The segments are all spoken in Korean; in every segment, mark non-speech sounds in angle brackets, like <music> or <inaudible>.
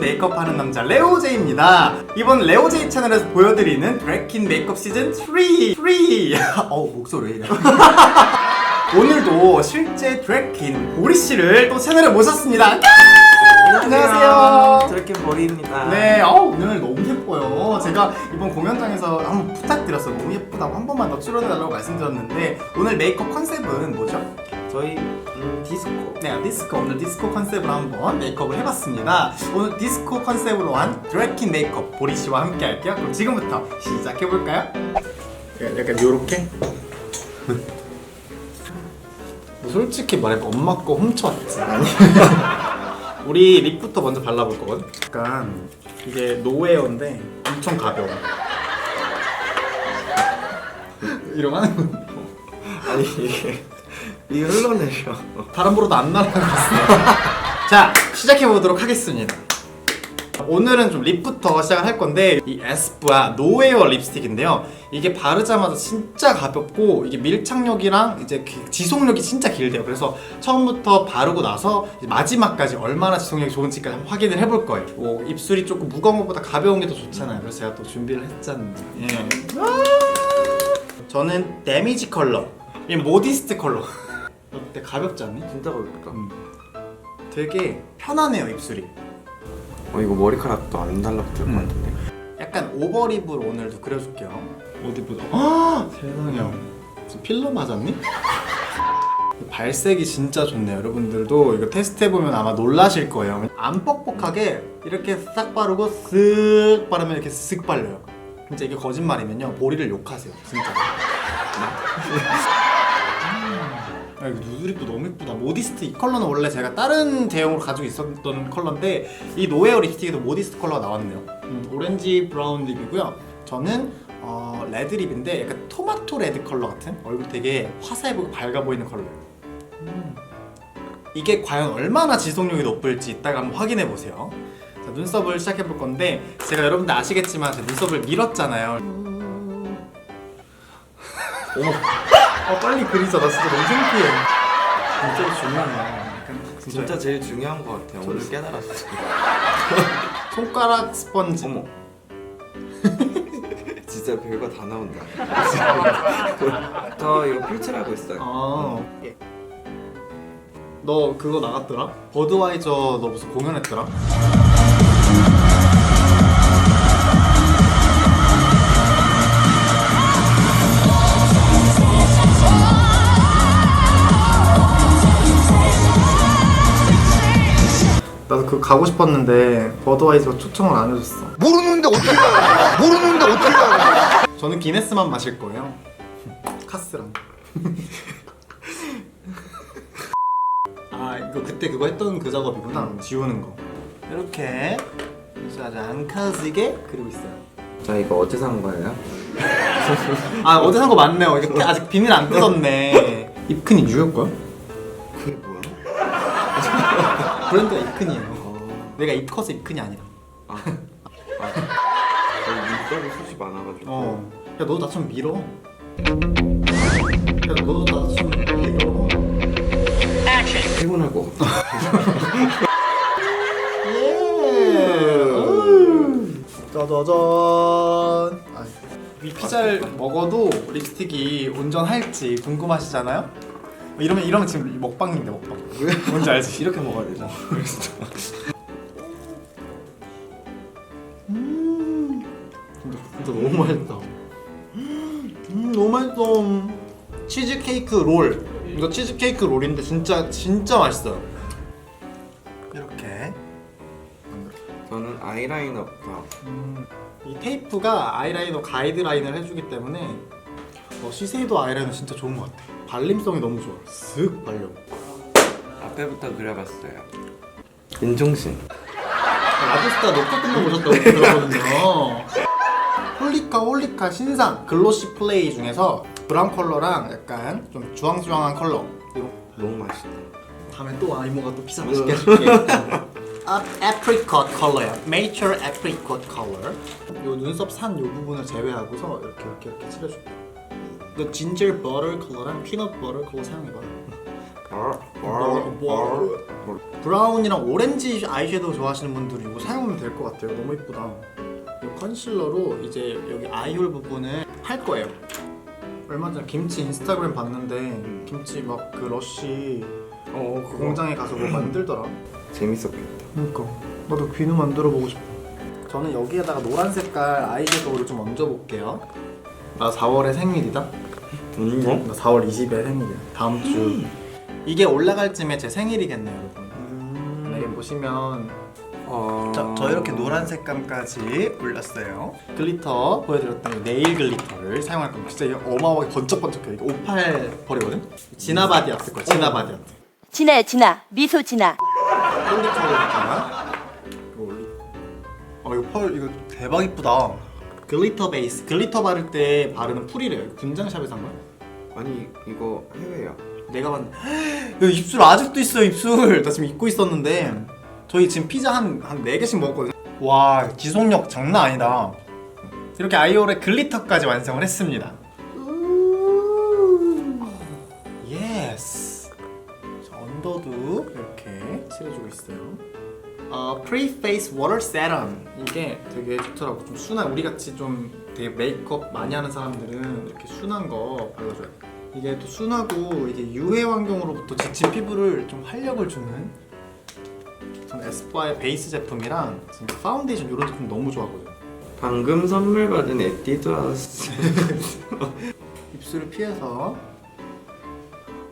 메이크업 하는 남자 레오제이입니다. 이번 레오제이 채널에서 보여드리는 드래킨 메이크업 시즌 3! 3! <laughs> 어우, 목소리 왜 이래. <laughs> 오늘도 실제 드래킨 보리 씨를 또 채널에 모셨습니다. 안녕하세요. 드래곤 보리입니다. 네, 어우, 오늘 너무 예뻐요. 제가 이번 공연장에서 한번 부탁드렸어요. 너무 예쁘다고 한 번만 더 출연해달라고 말씀드렸는데 오늘 메이크업 컨셉은 뭐죠? 저희 음, 디스코. 네, 디스코 오늘 디스코 컨셉으로 한번 메이크업을 해봤습니다. 오늘 디스코 컨셉으로 한 드래킨 메이크업 보리 씨와 함께 할게요. 그럼 지금부터 시작해 볼까요? 약간 요렇게. 뭐 <laughs> 솔직히 말해 엄마 거 훔쳐왔지. 우리 립부터 먼저 발라볼 거거든. 약간 이게 노웨어인데 엄청 가벼워. 이러면. <laughs> 아니 이게 이게 흘러내려. 다른 보로도 안 날아갔어. 자, 시작해 보도록 하겠습니다. 오늘은 좀 립부터 시작을 할 건데 이 에스쁘아 노웨어 립스틱인데요. 이게 바르자마자 진짜 가볍고 이게 밀착력이랑 이제 기- 지속력이 진짜 길대요. 그래서 처음부터 바르고 나서 마지막까지 얼마나 지속력이 좋은지까지 확인을 해볼 거예요. 뭐 입술이 조금 무거운 것보다 가벼운 게 더 좋잖아요. 그래서 제가 또 준비를 했잖아요. 예. 저는 데미지 컬러, 이 모디스트 컬러. 어때 가볍지 않니? 진짜 가볍다. 음. 되게 편하네요 입술이 어 이거 머리카락도 안 달라붙을 것 음. 같은데. 약간 오버립을 오늘도 그려줄게요 어디 보자 아 세상에 무슨 필러 맞았니? <laughs> 발색이 진짜 좋네요 여러분들도 이거 테스트해보면 아마 놀라실 거예요 안 뻑뻑하게 이렇게 싹 바르고 쓱 바르면 이렇게 쓱 발려요 진짜 이게 거짓말이면요 보리를 욕하세요 진짜 <laughs> 아, 이거 누드립도 너무 예쁘다. 모디스트 이 컬러는 원래 제가 다른 대용으로 가지고 있었던 컬러인데 이 노웨어 립스틱에도 모디스트 컬러가 나왔네요. 음, 오렌지 브라운 립이고요. 저는 어, 레드 립인데 약간 토마토 레드 컬러 같은 얼굴 되게 화사해 보이고 밝아 보이는 컬러예요. 음. 이게 과연 얼마나 지속력이 높을지 이따가 한번 확인해 보세요. 자, 눈썹을 시작해 볼 건데 제가 여러분들 아시겠지만 제 눈썹을 밀었잖아요. <laughs> 어머, 아 빨리 그리자. 나 진짜 너무 창피해. 진짜 중요하네. 약간 진짜, 진짜 제일 중요한 것 같아요. 오늘 깨달았어요. <laughs> 손가락 스펀지. 어머. <laughs> 진짜 별거 다 나온다. <laughs> 저 이거 필칠하고 있어요. 아. 너 그거 나갔더라? 버드와이저 너 무슨 공연했더라? 나도 그거 가고 싶었는데 버드와이저가 초청을 안 해줬어. 모르는데 어떻게 가? 모르는데 어떻게 가? 저는 기네스만 마실 거예요. 카스랑. 아 이거 그때 그거 했던 그 작업이구나. 지우는 거. 이렇게 짜잔 커지게 그리고 있어요. 저 이거 어제 산 거예요? 아 어제 산 거 맞네요. 이거 아직 비닐 안 뜯었네. 입큰이 뉴욕 거야? 브랜드가 입큰이에요. 어. 내가 입 커서 입큰이 아니라. 아. 아. 저희 눈썹이 숱이 많아가지고. 어. 야 너도 나처럼 밀어. 야 너도 나처럼 밀어. 피곤할 것 같아. 짜자잔. 아, 이 피자를 먹어도 립스틱이 온전할지 궁금하시잖아요? 뭐 이러면 이러면 지금 먹방인데 먹방. 뭔지 알지? <laughs> 이렇게 먹어야 되잖아. 음, 진짜 너무 맛있다. 음 너무 맛있어. 치즈 케이크 롤. 이거 치즈 케이크 롤인데 진짜 진짜 맛있어요. 이렇게. 저는 아이라이너가 음, 이 테이프가 아이라이너 가이드라인을 해주기 때문에 어, 시세이도 아이라이너 진짜 좋은 것 같아. 발림성이 너무 좋아. 쓱 발려. 앞에부터 그려봤어요. 윤종신. 라디스타 녹화 끝나고 오셨다고 들었거든요. 홀리카 홀리카 신상 글로시 플레이 중에서 브라운 컬러랑 약간 좀 주황주황한 컬러 이거 너무 맛있다. 다음에 또 와, 이모가 또 피자 맛있게 해줄게 아, 애프리콧 컬러야 메이처 애프리콧 컬러 요 눈썹 산 요 부분을 제외하고서 이렇게 이렇게 이렇게 칠해줄게 너 진저 버터 컬러랑 피넛 버터 컬러 사용해봐 어, 뭐, 뭐. 뭐. 브라운이랑 오렌지 아이섀도우 좋아하시는 분들은 이거 사용하면 될 것 같아요. 너무 예쁘다. 이 컨실러로 이제 여기 아이홀 부분을 할 거예요. 얼마 전에 김치 인스타그램 봤는데 김치 막 그 러쉬 어그 공장에 가서 뭐 만들더라. 재밌었겠다. 그러니까 나도 비누 만들어 보고 싶어. 저는 여기에다가 노란 색깔 아이섀도우를 좀 얹어 볼게요. 나 4월에 생일이다. 음? 나 4월 20일 생일이야. 다음 주. 이게 올라갈 쯤에 제 생일이겠네요, 여러분. 여기 보시면 어... 저, 저 이렇게 노란 색감까지 올렸어요. 글리터 보여드렸던 이 네일 글리터를 사용할 겁니다. 진짜 이거 어마어마하게 번쩍번쩍해요. 이게 58 벌이거든? 진화바디였을 거야, 진화바디였. 진아야 진아 미소 진아 글리터로니까 이거 올리. 어 이거 펄 이거 대박 이쁘다. 글리터 베이스. 글리터 바를 때 바르는 풀이래요. 이거 분장샵에서 한 거야? 아니 이거 해외야. 내가 봤는데 헉, 여기 입술 아직도 있어요 입술. 나 지금 입고 있었는데 저희 지금 피자 한 한 4개씩 먹었거든요. 와 지속력 장난 아니다. 이렇게 아이올의 글리터까지 완성을 했습니다. 어, 프리페이스 워터 세럼 이게 되게 좋더라고. 좀 순한 우리 같이 좀 되게 메이크업 많이 하는 사람들은 이렇게 순한 거 발라줘야 돼. 이게 또 순하고 이게 유해 환경으로부터 지친 피부를 좀 활력을 주는. 전 에스쁘아의 베이스 제품이랑 진짜 파운데이션 이런 제품 너무 좋아하거든요. 방금 선물 받은 에뛰드 하우스. <laughs> 입술을 피해서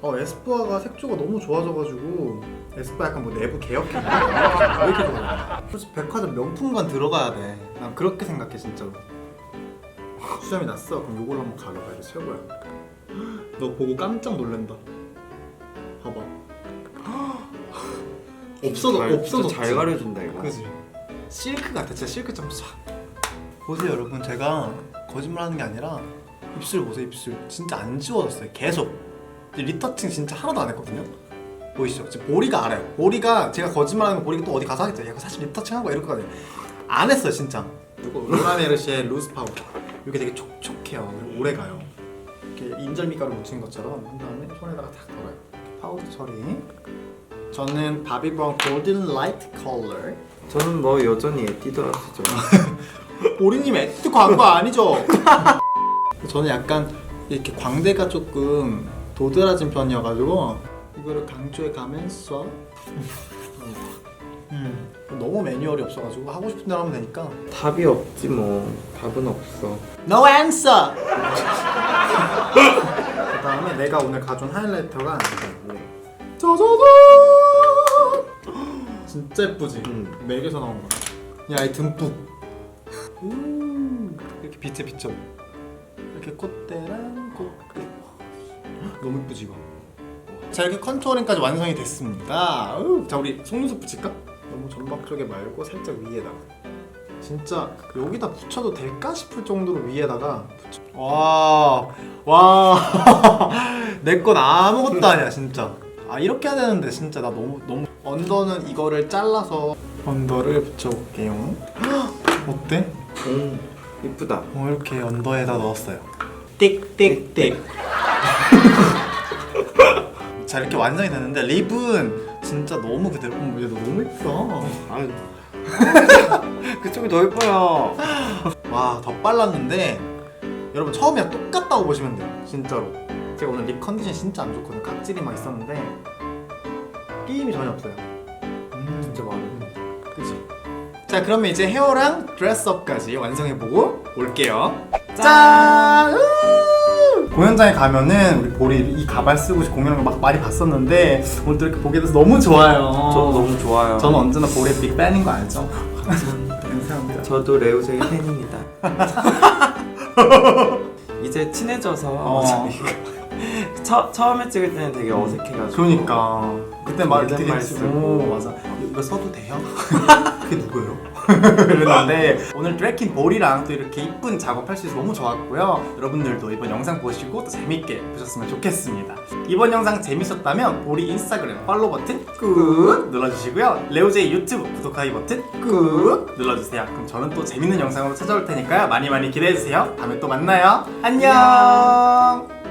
어 에스쁘아가 색조가 너무 좋아져가지고 에스쁘아 약간 뭐 내부 개혁했나? <laughs> 왜 이렇게 좋아해? 그래서 백화점 명품관 들어가야 돼. 난 그렇게 생각해 진짜로. 수염이 났어? 그럼 요걸로 한번 가려봐. 이거 최고야. <gasps> 너 보고 깜짝 놀란다. 봐봐. 없어도 <gasps> 잘, 없어도 진짜 잘 가려준다 이거. 그지? 실크 같아 진짜 실크처럼 싹 보세요 여러분 제가 거짓말하는 게 아니라 입술 보세요 입술 진짜 안 지워졌어요 계속 리터칭 진짜 하나도 안 했거든요 보이시죠? 지금 보리가 알아요? 보리가 제가 거짓말하는 거 보리가 또 어디 가서 하겠죠? 야, 이거 사실 리터칭 한 거야 이럴 거거든요. 안 했어요 진짜. 이거 루나메르시의 루스 파우더. 이게 되게 촉촉해요. 그리고 오래 가요. 이렇게 인절미가루 묻힌 것처럼 한 다음에 손에다가 탁 덜어요. 파우더 처리. 저는 바비 브라운 골든 라이트 컬러. 저는 뭐 여전히 에뛰드하우스죠. 오리님 <laughs> 에뛰드 광고 아니죠? <laughs> 저는 약간 이렇게 광대가 조금 도드라진 편이어가지고 이거를 강조해 가면서 음, 너무 매뉴얼이 없어가지고 하고 싶은 대로 하면 되니까 답이 없지 뭐. 답은 없어. No answer! 그 다음에 내가 오늘 가져온 하이라이터가 짜자잔! 진짜 예쁘지? 음. 맥에서 나온 거야 야, 이 듬뿍 음, 이렇게 빛에 비쳐 이렇게 콧대랑 코끝 <gasps> 너무 예쁘지 이거 자 이렇게 컨투어링까지 완성이 됐습니다 으, 자 우리 속눈썹 붙일까? 너무 점막 쪽에 말고 살짝 위에다가 진짜 여기다 붙여도 될까 싶을 정도로 위에다가 붙여 와, 와, <laughs> 내 건 아무것도 아니야 진짜. 아 이렇게 해야 되는데 진짜 나 너무 너무 언더는 이거를 잘라서 언더를 붙여볼게요. 헉, <gasps> 어때? 음 이쁘다. 어, 이렇게 언더에다 넣었어요. 띡띡띡. 자 이렇게 완성이 됐는데 립은 진짜 너무 그대로. 어머 얘너 너무 예쁘다. 아 <laughs> 그쪽이 더 예뻐요. 와, 더 빨랐는데 여러분 처음이랑 똑같다고 보시면 돼요. 진짜로. 제가 오늘 립 컨디션 진짜 안 좋거든요. 각질이 막 있었는데 끼임이 전혀 없어요. 음, 진짜 많아. 그치? 자, 그러면 이제 헤어랑 드레스업까지 완성해보고 올게요. 짠! 우! 공연장에 가면은 우리 보리 이 가발 쓰고 공연을 막 많이 봤었는데 오늘 또 이렇게 보게 돼서 너무 좋아요. 저도 너무 좋아요. 저는 언제나 보리의 빅 팬인 거 알죠? <laughs> 감사합니다. 저도 레오제이 팬입니다. <laughs> 이제 친해져서 어. <laughs> 처, 처음에 찍을 때는 되게 어색해가지고 그러니까 그때 말 되게 말 쓰고 쓰고. 맞아 이거 써도 돼요? 그게 누구예요? <laughs> 그랬는데 오늘 드래킨 볼이랑 또 이렇게 이쁜 작업할 수 있어서 너무 좋았고요. 여러분들도 이번 영상 보시고 또 재밌게 보셨으면 좋겠습니다. 이번 영상 재밌었다면 보리 인스타그램 팔로우 버튼 꾹 눌러주시고요. 레오제이 유튜브 구독하기 버튼 꾹 눌러주세요. 그럼 저는 또 재밌는 영상으로 찾아올 테니까요. 많이 많이 기대해주세요. 다음에 또 만나요. 안녕